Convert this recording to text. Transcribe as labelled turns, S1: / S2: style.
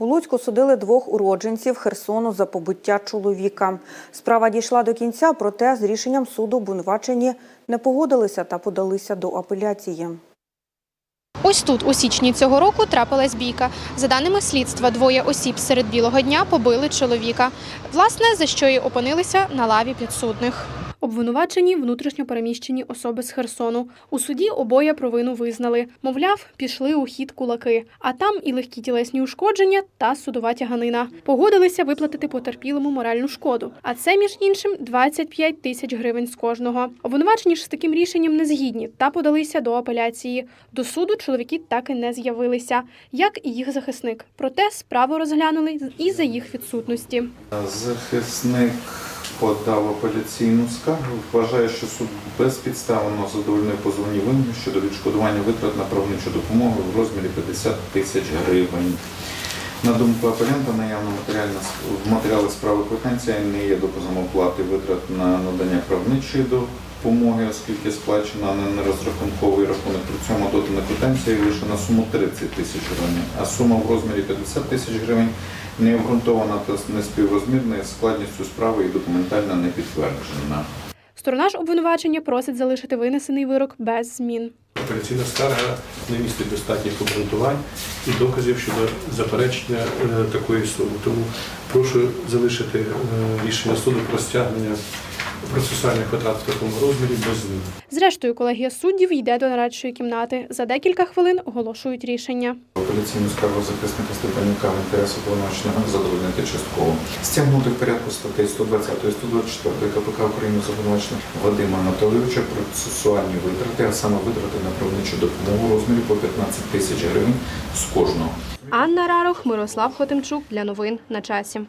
S1: У Луцьку судили двох уродженців Херсону за побиття чоловіка. Справа дійшла до кінця, проте з рішенням суду обвинувачені не погодилися та подалися до апеляції.
S2: Ось тут, у січні цього року, трапилась бійка. За даними слідства, двоє осіб серед білого дня побили чоловіка. Власне, за що й опинилися на лаві підсудних. Обвинувачені внутрішньо переміщені особи з Херсону. У суді обоє провину визнали. Мовляв, пішли у хід кулаки, а там і легкі тілесні ушкодження та судова тяганина. Погодилися виплатити потерпілому моральну шкоду. А це, між іншим, 25 тисяч гривень з кожного. Обвинувачені ж з таким рішенням не згідні та подалися до апеляції. До суду чоловіки так і не з'явилися, як і їх захисник. Проте справу розглянули і за їх відсутності.
S3: Захисник подав апеляційну скаргу. Вважає, що суд безпідставно задовольнив позовні вимоги щодо відшкодування витрат на правничу допомогу в розмірі 50 тисяч гривень. На думку апелянта, наявно матеріальна в матеріали справи квитанція не є доказом оплати витрат на надання правничої допомоги, оскільки сплачена на нерозрахунковий рахунок. При цьому додана квитанція лише на суму 30 тисяч гривень, а сума в розмірі 50 тисяч гривень не обґрунтована та неспіврозмірна із складністю справи і документально не підтверджена.
S2: Сторона ж обвинувачення просить залишити винесений вирок без змін.
S4: Апеляційна скарга не містить достатніх обґрунтувань і доказів щодо заперечення е, такої суми. Тому прошу залишити е, рішення суду про стягнення процесуальних витрат в такому розмірі без змін.
S2: Зрештою, колегія суддів йде до нарадчої кімнати. За декілька хвилин оголошують рішення.
S3: Апеляційну скаргу захисника Степанюка в інтересу повноваженого задовольнити частково. Стягнути в порядку статей 120 і 124 КПК України з Вадима Анатолійовича процесуальні витрати, а саме витрати на правничу допомогу у розмірі по 15 тисяч гривень з кожного.
S2: Анна Рарох, Мирослав Хотимчук для новин на часі.